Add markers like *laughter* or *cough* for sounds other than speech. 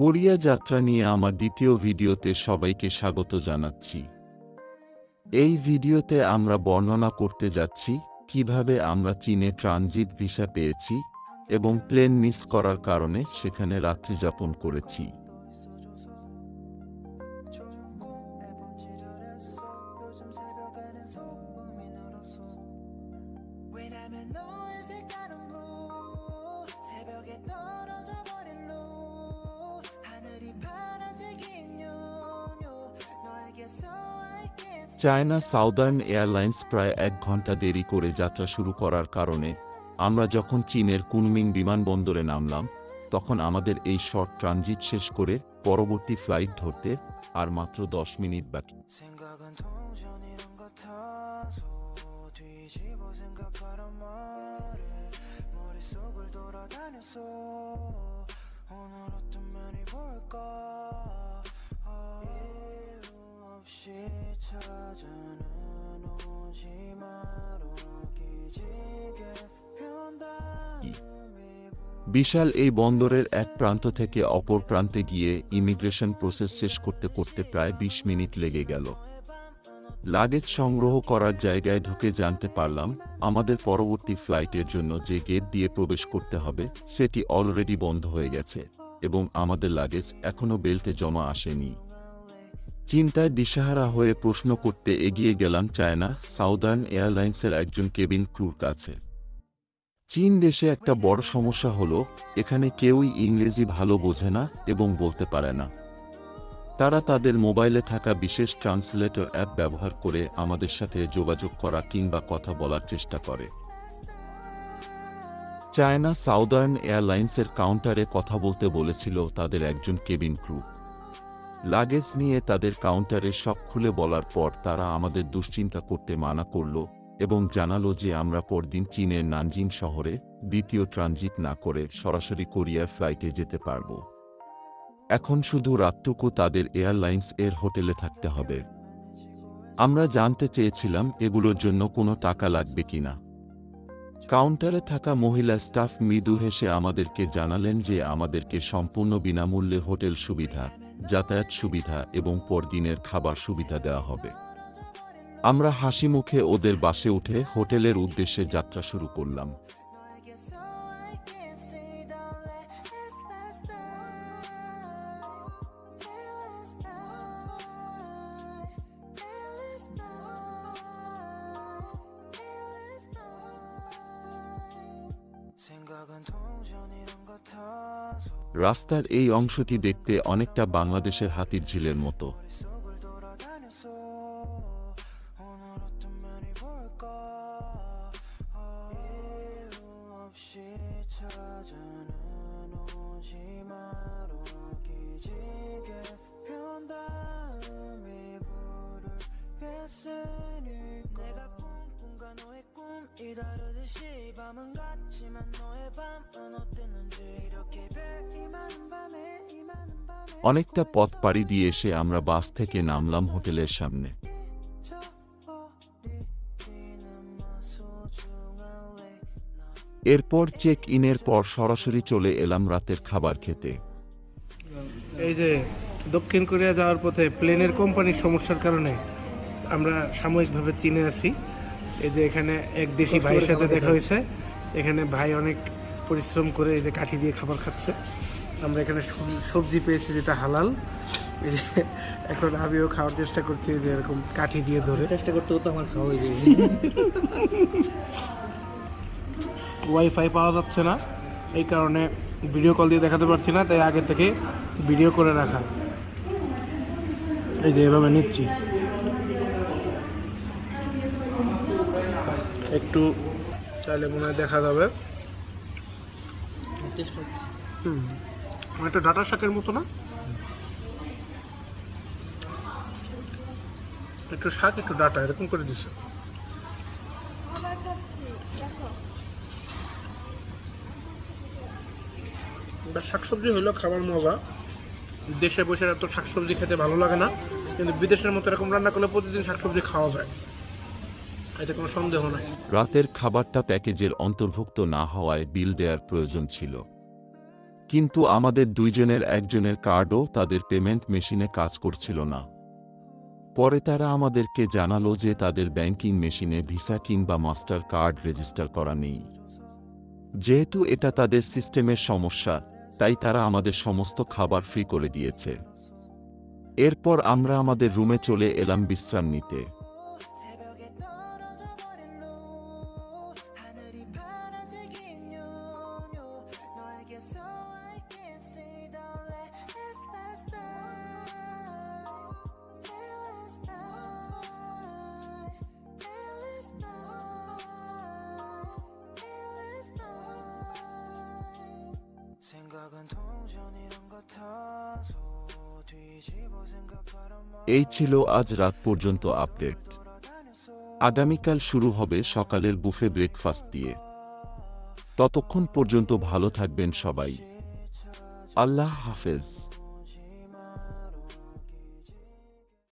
Korea যাত্রা নিয়ে আমার দ্বিতীয় ভিডিওতে সবাইকে স্বাগত জানাচ্ছি এই ভিডিওতে আমরা বর্ণনা করতে যাচ্ছি কিভাবে আমরা চীনে ট্রানজিট ভিসা পেয়েছি এবং প্লেন মিস করার কারণে সেখানে রাত্রি যাপন করেছি 왜냐면 너의 색깔은 blue 새벽에 떨 চায়না সাউদার্ন এয়ারলাইন্স প্রায় এক ঘন্টা দেরি করে যাত্রা শুরু করার কারণে আমরা যখন চীনের কুনমিং বিমানবন্দরে নামলাম তখন আমাদের এই শর্ট ট্রানজিট শেষ করে পরবর্তী ফ্লাইট ধরতে আর মাত্র দশ মিনিট বাকি 생각은 동전이란 같아서 뒤집어 생각하란 말에 머릿속을 돌아다녔어 오늘 어떤 면이 볼까 아, 이유 없이 찾아는 오지 마로 기지개 편다음이 বিশাল এই বন্দরের এক প্রান্ত থেকে অপর প্রান্তে গিয়ে ইমিগ্রেশন প্রসেস শেষ করতে করতে প্রায় বিশ মিনিট লেগে গেল লাগেজ সংগ্রহ করার জায়গায় ঢুকে জানতে পারলাম আমাদের পরবর্তী ফ্লাইটের জন্য যে গেট দিয়ে প্রবেশ করতে হবে সেটি অলরেডি বন্ধ হয়ে গেছে এবং আমাদের লাগেজ এখনও বেল্টে জমা আসেনি চিন্তায় দিশাহারা হয়ে প্রশ্ন করতে এগিয়ে গেলাম চায়না, সাউদার্ন এয়ারলাইন্সের একজন কেবিন ক্রুর কাছে। চীন দেশে একটা বড় সমস্যা হলো, এখানে কেউই ইংরেজি ভালো বোঝে না এবং বলতে পারে না। তারা তাদের মোবাইলে থাকা বিশেষ ট্রান্সলেটর অ্যাপ ব্যবহার করে আমাদের সাথে যোগাযোগ করা কিংবা কথা বলার চেষ্টা করে। চায়না, সাউদার্ন এয়ারলাইন্সের কাউন্টারে কথা বলতে বলেছিল তাদের একজন কেবিন ক্রু। লাগেজ নিয়ে তাদের কাউন্টারে সব খুলে বলার পর তারা আমাদের দুশ্চিন্তা করতে মানা করল এবং জানালো যে আমরা পরদিন চীনের নানজিং শহরে দ্বিতীয় ট্রানজিট না করে সরাসরি কোরিয়ার ফ্লাইটে যেতে পারব। এখন শুধু রাতটুকু তাদের এয়ারলাইন্স এর হোটেলে থাকতে হবে। আমরা জানতে চেয়েছিলাম এগুলোর জন্য কোনো টাকা লাগবে কিনা। কাউন্টারে থাকা মহিলা স্টাফ মৃদু হেসে আমাদেরকে জানালেন যে আমাদেরকে সম্পূর্ণ বিনামূল্যে হোটেল সুবিধা, যাতায়াত সুবিধা এবং পরদিনের খাবার সুবিধা দেওয়া হবে। আমরা হাসি মুখে ওদের বাসে উঠে হোটেলের উদ্দেশ্যে যাত্রা শুরু করলাম। রাস্তার এই অংশটি দেখতে অনেকটা বাংলাদেশের হাতির ঝিলের মতো। 듯이 밤은 같지만 너의 밤은 어땠는지 이렇게 별이 많은 밤에 이 많은 밤에 অনেকটা পথ পাড়ি দিয়ে এসে আমরা বাস থেকে নামলাম হোটেলের সামনে এরপর চেক ইনের পর সরাসরি চলে এলাম রাতের খাবার খেতে এই যে দক্ষিণ কোরিয়া যাওয়ার পথে প্লেনের কোম্পানির সমস্যার কারণে আমরা সাময়িকভাবে চীনে আছি এই যে এখানে এক দেশি ভাইয়ের সাথে দেখা হয়েছে। এখানে ভাই অনেক পরিশ্রম করে এই যে কাঠি দিয়ে খাবার খাচ্ছে। আমরা এখানে সবজি পেয়েছি যেটা হালাল। *laughs* এখন আমিও খাওয়ার চেষ্টা করছি যে এরকম কাঠি দিয়ে ধরে। চেষ্টা করতে করতে আমার খাওয়া হয়ে ওয়াইফাই পাওয়া যাচ্ছে না। এই কারণে ভিডিও কল দিয়ে দেখাতে পারছি না তাই আগে থেকে ভিডিও করে রাখা। এই যে এভাবে নিচ্ছি। একটু চাইলে মনে হয় দেখা যাবে। হুম। একটা ডাটা শাকের মতো না? একটু শাক একটু ডাটা এরকম করে দিচ্ছে বা শাকসবজি হলো খাবার মজা। দেশে বসে এত শাকসবজি খেতে ভালো লাগে না। কিন্তু বিদেশের মতো এরকম রান্না করলে প্রতিদিন শাকসবজি খাওয়া যায়। এতে কোনো সন্দেহ নাই। রাতের খাবারটা প্যাকেজের অন্তর্ভুক্ত না হওয়ায় বিল দেওয়ার প্রয়োজন ছিল। কিন্তু আমাদের দুইজনের একজনের কার্ডও তাদের পেমেন্ট মেশিনে কাজ করছিল না। পরে তারা আমাদেরকে জানালো যে তাদের ব্যাংকিং মেশিনে ভিসা কিংবা মাস্টার কার্ড রেজিস্টার করা নেই। যেহেতু এটা তাদের সিস্টেমের সমস্যা, তাই তারা আমাদের সমস্ত খাবার ফ্রি করে দিয়েছে। এরপর আমরা আমাদের রুমে চলে এলাম বিশ্রাম নিতে। এই ছিল আজ রাত পর্যন্ত আপডেট। আগামীকাল শুরু হবে সকালের বুফে ব্রেকফাস্ট দিয়ে। ততক্ষণ পর্যন্ত ভালো থাকবেন সবাই। আল্লাহ হাফেজ।